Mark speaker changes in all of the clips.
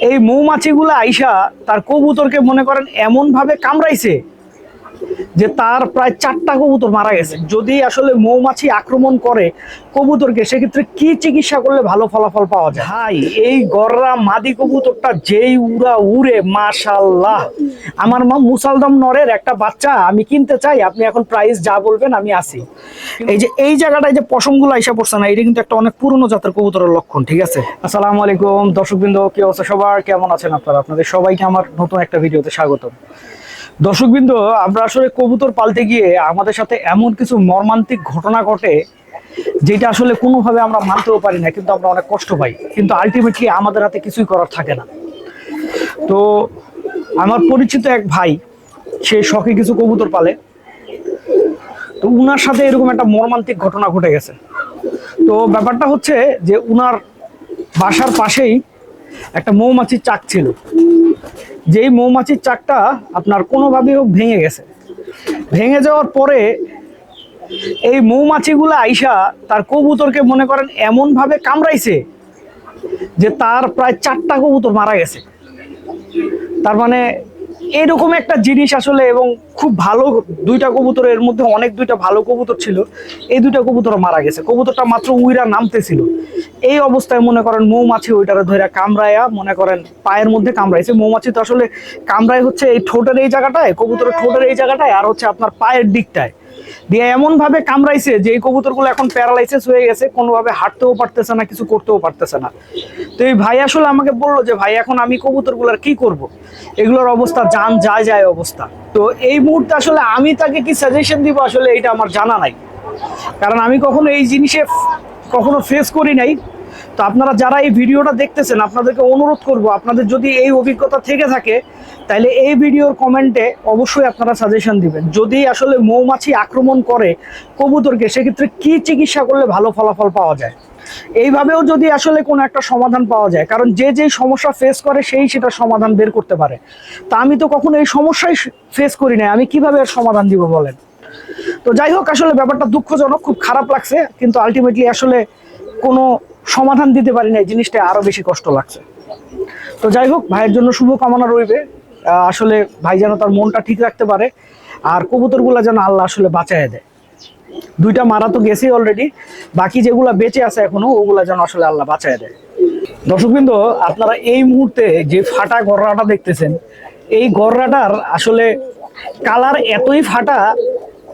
Speaker 1: এই মৌমাছিগুলো আইসা তার কবুতরকে মনে করেন এমন ভাবে কামড়াইছে যে তার প্রায় চারটা কবুতর মারা গেছে। যদি আসলে মৌমাছি আক্রমণ করে কবুতরকে, সেক্ষেত্রে কি চিকিৎসা করলে ভালো ফলাফল পাওয়া যায়? ভাই, এই গররা মাদি কবুতরটা যেই উড়া উড়ে মাশাল্লাহ আমার মা মুসালদম নরের একটা বাচ্চা, আমি কিনতে চাই, আপনি এখন প্রাইস যা বলবেন, আমি আসি। এই যে, এই জায়গাটায় যে পশমগুলো আইসা পড়ছে না, এটা কিন্তু একটা অনেক পুরনো জাতের কবুতরের লক্ষণ, ঠিক আছে? আসসালামু আলাইকুম, দর্শকবৃন্দ, কি অবস্থা সবার? কেমন আছেন আপনারা? আপনাদের সবাইকে আমার নতুন একটা ভিডিওতে স্বাগতম। দর্শকবৃন্দ, আমরা আসলে কবুতর পালতে গিয়ে আমাদের সাথে এমন কিছু মর্মান্তিক ঘটনা ঘটে, যেটা আসলে কোনোভাবে আমরা মানতেও পারি না, কিন্তু আমরা অনেক কষ্ট পাই। কিন্তু আলটিমেটলি আমাদের হাতে কিছুই করার থাকে না। তো, আমার পরিচিত এক ভাই, সে শখে কিছু কবুতর পালে। তো উনার সাথে এরকম একটা মর্মান্তিক ঘটনা ঘটে গেছে। তো ব্যাপারটা হচ্ছে যে, উনার বাসার পাশেই একটা মৌমাছির চাক ছিল। যেই মৌমাছির চাকটা আপনার কোনোভাবেই হোক ভেঙে গেছে। ভেঙে যাওয়ার পরে এই মৌমাছিগুলো আইসা তার কবুতরকে মনে করেন এমনভাবে কামড়াইছে যে তার প্রায় চারটা কবুতর মারা গেছে। তার মানে এরকম একটা জিনিস আসলে এবং খুব ভালো দুইটা কবুতর, এর মধ্যে অনেক দুইটা ভালো কবুতর ছিল। এই দুইটা কবুতর মারা গেছে। কবুতরটা মাত্র উইরা নামতেছিল। এই অবস্থায় মনে করেন মৌমাছি ওইটারে ধরে কামড়ায়া মনে করেন পায়ের মধ্যে কামড়াইছে। মৌমাছি তো আসলে কামড়ায় হচ্ছে এই ঠোঁটের এই জায়গাটায়, কবুতরের ঠোঁটের এই জায়গাটায় আর হচ্ছে আপনার পায়ের দিকটায়। দিয়ে এমন ভাবে কামড়াইছে যে এই কবুতরগুলো এখন প্যারালাইসিস হয়ে গেছে, কোনোভাবে হাঁটতেও পারতেছে না, কিছু করতেও পারতেছে না। তো এই ভাই আসলে আমাকে বলল যে, ভাই, এখন আমি কবুতরগুলোর কি করব। এগুলোর অবস্থা, যান যায় যায় অবস্থা। তো এই মুহূর্তে আসলে আমি তাকে কি সাজেশন দিব? আসলে এটা আমার জানা নাই। কারণ আমি কখনো এই জিনিসে কখনো ফেস করি নাই। তো আপনারা যারা এই ভিডিওটা দেখতেছেন, আপনাদেরকে অনুরোধ করব, আপনাদের যদি এই অভিজ্ঞতা থেকে থাকে, তাহলে এই ভিডিওর কমেন্টে অবশ্যই আপনারা সাজেশন দিবেন। যদি আসলে মৌমাছি আক্রমণ করে কবুতরকে, সেক্ষেত্রে কি চিকিৎসা করলে ভালো ফলাফল পাওয়া যায়? এইভাবেও যদি আসলে কোনো একটা সমাধান পাওয়া যায়, কারণ যে যেই সমস্যা ফেস করে, সেই সেটা সমাধান বের করতে পারে। তা আমি তো কখনো এই সমস্যাই ফেস করি না আমি কীভাবে এর সমাধান দিব বলেন? তো যাই হোক, আসলে ব্যাপারটা দুঃখজনক, খুব খারাপ লাগছে, কিন্তু আলটিমেটলি আসলে কোনো সমাধান দিতে পারি না এই জিনিসটা আরও বেশি কষ্ট লাগছে। তো যাই হোক, ভাইয়ের জন্য শুভ কামনা রইবে আসলে ভাই যেন তার মনটা ঠিক রাখতে পারে, আর কবুতরগুলা যেন আল্লাহ আসলে বাঁচায় দেয়। দুইটা মারা তো গেছেই অলরেডি বাকি যেগুলা বেঁচে আছে এখনও, ওগুলা যেন আসলে আল্লাহ বাঁচায় দেয়। দর্শকবৃন্দ, আপনারা এই মুহূর্তে যে ফাটা গররাটা দেখতেছেন, এই গররাটার আসলে কালার এতই ফাটা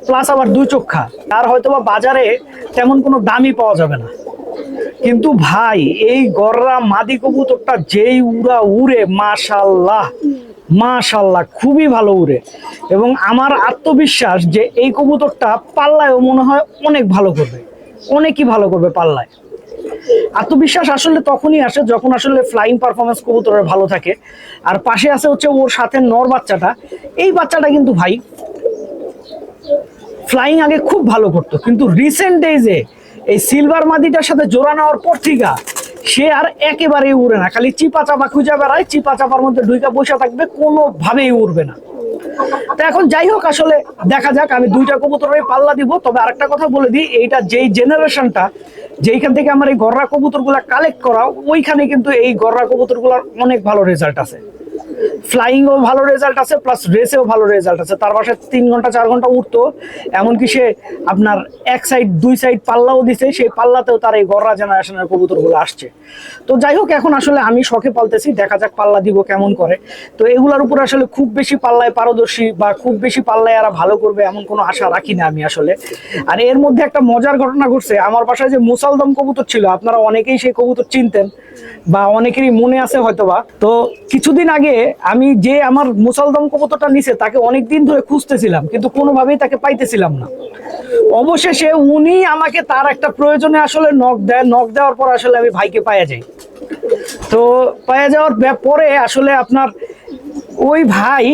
Speaker 1: প্লাস আবার দুই চোখা আর হয়তো বাজারে তেমন কোনো দামই পাওয়া যাবে না। কিন্তু ভাই, এই গররা মাদি কবুতরটা যেই উড়া উড়ে, মাশাল্লাহ মাশাল্লাহ, খুবই ভালো উড়ে। এবং আমার আত্মবিশ্বাস যে এই কবুতরটা পাল্লায়ও মনে হয় অনেক ভালো করবে, অনেকই ভালো করবে পাল্লায়। আত্মবিশ্বাস আসলে তখনই আসে যখন আসলে ফ্লাইং পারফরমেন্স কবুতরের ভালো থাকে। আর পাশে আছে হচ্ছে ওর সাথে নর বাচ্চাটা। এই বাচ্চাটা কিন্তু ভাই ফ্লাইং আগে খুব ভালো করতো, কিন্তু রিসেন্ট ডেজে এই সিলভার মাদিটার সাথে জোড়া নেওয়ার পর থেকে সে আর একেবারেই উড়ে না। খালি চিপা চাপা খুঁজে বেড়ায় চিপা চাপার মধ্যে দুইটা বসে থাকবে, কোনোভাবেই উড়বে না। তো এখন যাই হোক, আসলে দেখা যাক, আমি দুইটা কবুতরের পাল্লা দিব। তবে আরেকটা কথা বলে দিই, এইটা যেই জেনারেশনটা যেইখান থেকে আমার এই গররা কবুতরগুলা কালেক্ট করা, ওইখানে কিন্তু এই গররা কবুতরগুলোর অনেক ভালো রেজাল্ট আছে। ফ্লাইংও ভালো রেজাল্ট আছে প্লাস রেসেও ভালো রেজাল্ট আছে। তার বাসায় তিন ঘণ্টা, চার ঘণ্টা উঠতো। এমনকি সে আপনার এক সাইড দুই সাইড পাল্লাও দিছে। সেই পাল্লাতেও তার এই গররা জেনারেশনের কবুতরগুলো আসছে। তো যাই হোক, এখন আসলে আমি শখে পালতেছি। দেখা যাক পাল্লা দিব কেমন করে। তো এগুলার উপর আসলে খুব বেশি পাল্লায় পারদর্শী বা খুব বেশি পাল্লায় এরা ভালো করবে এমন কোনো আশা রাখি না আমি আসলে। আর এর মধ্যে একটা মজার ঘটনা ঘটছে। আমার বাসায় যে মুসালদম কবুতর ছিল, আপনারা অনেকেই সেই কবুতর চিনতেন বা অনেকেরই মনে আছে হয়তোবা। তো কিছুদিন আগে আমি যে আমার মুসালদম কবুতরটা নিছে, তাকে অনেক দিন ধরে খুঁজতেছিলাম, কিন্তু কোনোভাবেই তাকে পাইতেছিলাম না। অবশেষে উনি আমাকে তার একটা প্রয়োজনে আসলে নখ দেয় নখ দেওয়ার পর আসলে আমি ভাইকে পাওয়া যাই। তো পাওয়া যাওয়ার পরে আসলে আপনার ওই ভাই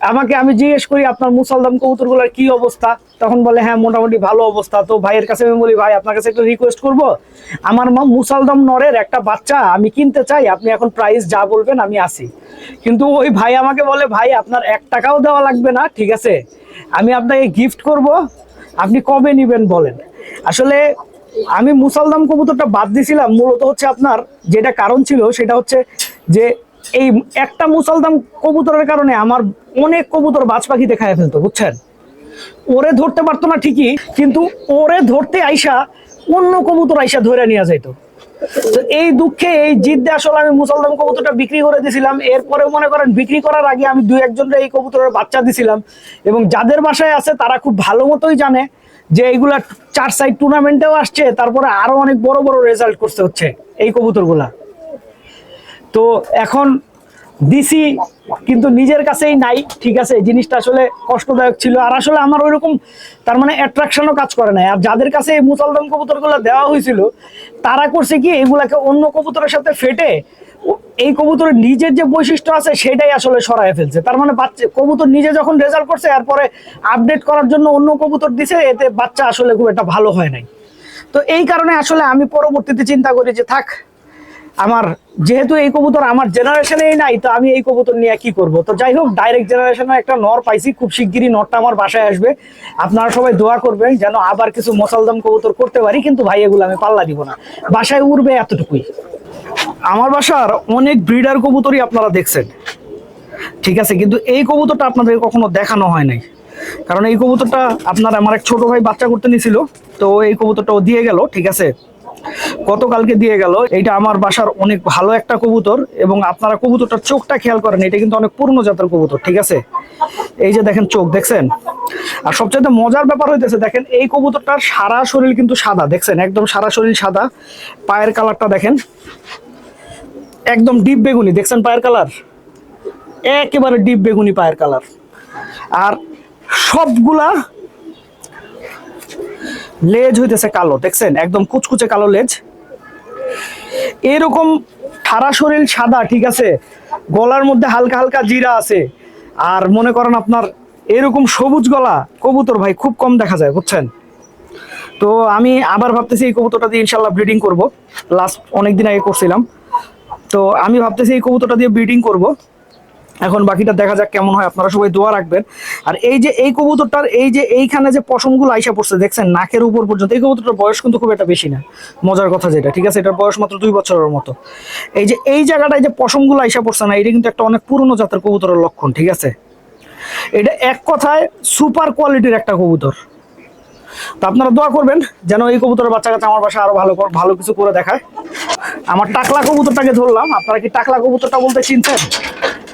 Speaker 1: আমাকে আমি জিজ্ঞেস করি, আপনার মুসালদম কবুতরগুলোর কি অবস্থা? তখন বলে হ্যাঁ মোটামুটি ভালো অবস্থা। তো ভাইয়ের কাছে আমি বলি, ভাই, আপনার কাছে একটা রিকোয়েস্ট করব। আমার মা মুসালদম নরের একটা বাচ্চা, আমি কিনতে চাই, আপনি এখন প্রাইস যা বলবেন, আমি আসি। কিন্তু ওই ভাই আমাকে বলে, ভাই, আপনার এক টাকাও দেওয়া লাগবে না, ঠিক আছে? আমি আপনাকে গিফট করব, আপনি কবে নিবেন বলেন? আসলে আমি মুসালদম কবুতরটা বাদ দিছিলাম, মূলত হচ্ছে আপনার যেটা কারণ ছিল, সেটা হচ্ছে যে এই একটা মুসলদাম কবুতরের কারণে আমার অনেক কবুতর বাজ পাখিতে খায় ফেলতো, বুঝছেন? ওরে ধরতে পারতো না ঠিকই, কিন্তু ওরে ধরতে আইসা অন্য কবুতর আইসা ধরে নিয়ে যাইতো। এই দুঃখে, এই জিদ্দে আসলে আমি মুসলদাম কবুতরটা বিক্রি করে দিয়েছিলাম এরপরে মনে করেন বিক্রি করার আগে আমি দুই একজনকে এই কবুতরের বাচ্চা দিছিলাম। এবং যাদের বাসায় আছে, তারা খুব ভালো মতোই জানে যে এইগুলা চার সাইড টুর্নামেন্টেও আসছে, তারপরে আরও অনেক বড় বড় রেজাল্ট করতে হচ্ছে এই কবুতরগুলা। তো এখন দিছি, কিন্তু নিজের কাছেই নাই, ঠিক আছে? জিনিসটা আসলে কষ্টদায়ক ছিল। আর আসলে আমার ওইরকম তার মানে অ্যাট্রাকশনও কাজ করে নাই। আর যাদের কাছে এই মুসলদম কবুতরগুলো দেওয়া হয়েছিল, তারা করছে কি, এগুলাকে অন্য কবুতরের সাথে ফেটে এই কবুতরের নিজের যে বৈশিষ্ট্য আছে, সেটাই আসলে সরায় ফেলছে। তার মানে বাচ্চা, কবুতর নিজে যখন রেজাল্ট করছে, এরপরে আপডেট করার জন্য অন্য কবুতর দিছে, এতে বাচ্চা আসলে খুব একটা ভালো হয় নাই। তো এই কারণে আসলে আমি পরবর্তীতে চিন্তা করি যে থাক আমার, যেহেতু এই কবুতর আমার জেনারেশনেই নাই, তো আমি এই কবুতর নিয়ে কি করব? তো যাই হোক ডাইরেক্ট জেনারেশনে একটা নর পাইছি, খুব শিগগিরই নরটা আমার বাসায় আসবে। আপনারা সবাই দোয়া করবেন যেন আবার কিছু মশালদম কবুতর করতে পারি, কিন্তু ভাই, এগুলো আমি পাল্লা দিব না। বাসায় উড়বে এতটুকুই। আমার বাসার অনেক ব্রিডার কবুতরই আপনারা দেখছেন। ঠিক আছে, কিন্তু এই কবুতরটা আপনাদের কখনো দেখানো হয় নাই। কারণ এই কবুতরটা আপনার, আমার এক ছোট ভাই বাচ্চা করতে নিছিল, তো এই কবুতরটা ও দিয়ে গেল, ঠিক আছে? গতকালকে দিয়ে গেল। এইটা আমার বাসার অনেক ভালো একটা কবুতর এবং আপনারা কবুতরটার চোখটা খেয়াল করেন, এটা কিন্তু অনেক পুরনো জাতের কবুতর, ঠিক আছে? এই যে দেখেন চোখ, দেখছেন? আর সবচেয়ে মজার ব্যাপার হইতেছে, দেখেন, এই কবুতরটার সারা শরীর কিন্তু সাদা, দেখছেন? একদম সারা শরীর সাদা। পায়ের কালারটা দেখেন। একদম ডিপ বেগুনি, দেখছেন পায়ের কালার? একেবারে ডিপ বেগুনি পায়ের কালার। আর সবগুলা লেজ হইতেছে কালো, দেখছেন? একদম কুচকুচে কালো লেজ। এরকম সারা শরীর সাদা, ঠিক আছে? গলার মধ্যে হালকা হালকা জিরা আছে। আর মনে করেন আপনার এরকম সবুজ গলা, কবুতর ভাই, খুব কম দেখা যায়, বুঝছেন? তো আমি আবার ভাবতেছি এই কবুতরটা দিয়ে ইনশাল্লাহ ব্রিডিং করব। লাস্ট অনেক দিন আগে করছিলাম। তো আমি ভাবতেছি এই কবুতরটা দিয়ে ব্রিডিং করব। এখন বাকিটা দেখা যাক কেমন হয়। আপনারা সবাই দোয়া রাখবেন। আর এই যে এই কবুতরটার, এই যে এইখানে যে পশমগুলো আইসা পড়ছে, দেখছেন, নাকের উপর পর্যন্ত, এই কবুতরটার বয়স কিন্তু খুব একটা বেশি না। মজার কথা যেটা, ঠিক আছে? এটার বয়স মাত্র দুই বছরের মতো। এই যে, এই জায়গাটায় যে পশমগুলো আইসা পড়ছে না, এটা কিন্তু একটা অনেক পুরনো জাতের কবুতরের লক্ষণ, ঠিক আছে? এটা এক কথায় সুপার কোয়ালিটির একটা কবুতর। তো আপনারা দোয়া করবেন যেন এই কবুতরের বাচ্চা কাচ্চা আমার বাসায় আরও ভালো ভালো কিছু করে দেখায়। আমার টাকলা কবুতরটাকে ধরলাম, আপনারা কি টাকলা কবুতরটা বলতে চিনছেন?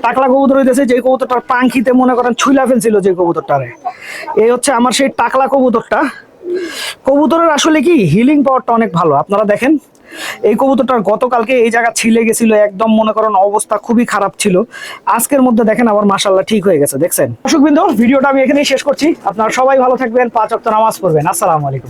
Speaker 1: টাকলা কবুতর হইতেছে, যে কবুতরটার পাঙ্খিতে মনে করেন ছুইলা ফেলছিল যে কবুতরটারে। এই হচ্ছে আমার সেই টাকলা কবুতরটা। কবুতরের আসলে কি হিলিং পাওয়ারটা অনেক ভালো। আপনারা দেখেন, এই কবুতরটার গতকালকে এই জায়গা ছিলে গেছিল, একদম মনে করেন অবস্থা খুবই খারাপ ছিল। আজকের মধ্যে দেখেন আবার মাসাল্লাহ ঠিক হয়ে গেছে, দেখছেন? দর্শকবৃন্দ, ভিডিওটা আমি এখানেই শেষ করছি। আপনারা সবাই ভালো থাকবেন, পাঁচ অক্ট নামাজ পড়বেন। আসসালামু আলাইকুম।